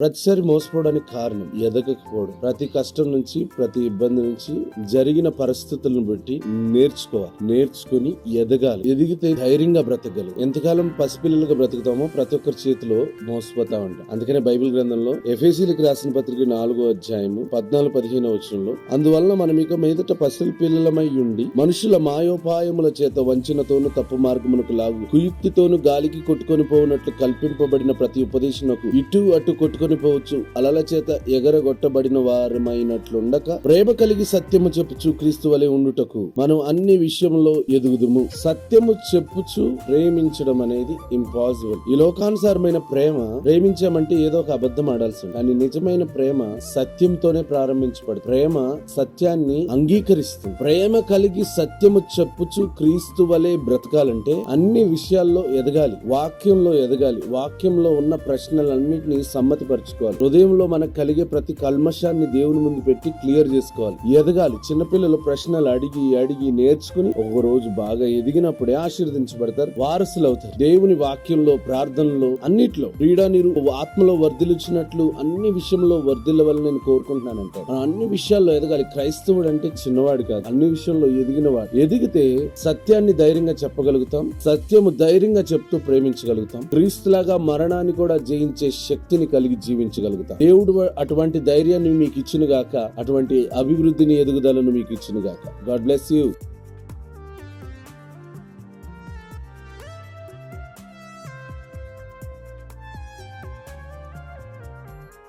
ప్రతిసారి మోసపోవడానికి కారణం ఎదగకపోవడం. ప్రతి కష్టం నుంచి ప్రతి ఇబ్బంది నుంచి జరిగిన పరిస్థితులను బట్టి నేర్చుకోవాలి. నేర్చుకుని ఎదగాలి. ఎదిగితే ధైర్యంగా బ్రతకగలం. ఎంతకాలం పసిపిల్లలుగా బ్రతుకుతామో ప్రతి ఒక్కరి చేతిలో మోసపోతా ఉంటాం అందుకనే బైబిల్ గ్రంథంలో ఎఫ్ఎసీలకు రాసిన పత్రిక నాలుగో అధ్యాయము పద్నాలుగు పదిహేను వచనంలో అందువలన మనం ఇక మీదట పసిల్ పిల్లలమై ఉండి మనుషుల మాయోపాయముల చేత వంచనతోనూ తప్పు మార్గమునకు లాగు కుయుక్తితోనూ గాలికి కొట్టుకొని పోవునట్లు కల్పింపబడిన ప్రతి ఉపదేశనకు ఇటు అటు కొట్టుకొని పోవచ్చు అలల చేత ఎగరగొట్టబడిన వారమైనట్లుండక ప్రేమ కలిగి సత్యము చెప్పుచు క్రీస్తు వలె ఉండుటకు మనం అన్ని విషయంలో ఎదుగుదుము. సత్యము చెప్పుచు ప్రేమించడం అనేది ఇంపాసిబుల్ ఈ లోకానుసారమైన ప్రేమ ప్రేమించామంటే ఏదో ఒక అబద్ధం ఆడాల్సి ఉంది కానీ నిజమైన ప్రేమ సత్యంతోనే ప్రారంభించబడు ప్రేమ సత్యాన్ని అంగీకరిస్తుంది. ప్రేమ కలిగి సత్యము చెప్పుచు క్రీస్తు వలె బ్రతకాలంటే అన్ని విషయాల్లో ఎదగాలి. వాక్యంలో ఎదగాలి. వాక్యంలో ఉన్న ప్రశ్నలన్నింటినీ సమ్మతిపరచుకోవాలి హృదయంలో మనకు కలిగే ప్రతి కల్మషాన్ని దేవుని ముందు పెట్టి క్లియర్ చేసుకోవాలి. ఎదగాలి. చిన్నపిల్లలు ప్రశ్నలు అడిగి అడిగి నేర్చుకుని ఒక రోజు బాగా ఎదిగినప్పుడే ఆశీర్వదించబడతారు. వారసులు అవుతారు దేవుని వాక్యంలో ప్రార్థనలో అన్నిట్లో క్రీడా నీరు ఆత్మలో వర్ధిల్చినట్లు అన్ని విషయంలో వర్ధిల్లవాలని నేను కోరుకుంటున్నానంటే మనం అన్ని విషయాల్లో ఎదగాలి. క్రైస్తవుడు అంటే చిన్నవాడు కాదు. అన్ని విషయంలో ఎదిగినవాడు. ఎదిగితే సత్యాన్ని ధైర్యంగా చెప్పగలుగుతాం. సత్యము ధైర్యంగా చెప్తూ ప్రేమించగలుగుతాం. క్రీస్తులాగా మరణాన్ని కూడా జయించే శక్తిని కలిగి జీవించగలుగుతాం. దేవుడు అటువంటి ధైర్యాన్ని మీకు ఇచ్చిన గాక అటువంటి అభివృద్ధిని ఎదుగుదలను మీకు ఇచ్చిన గాక గాడ్ బ్లెస్ యూ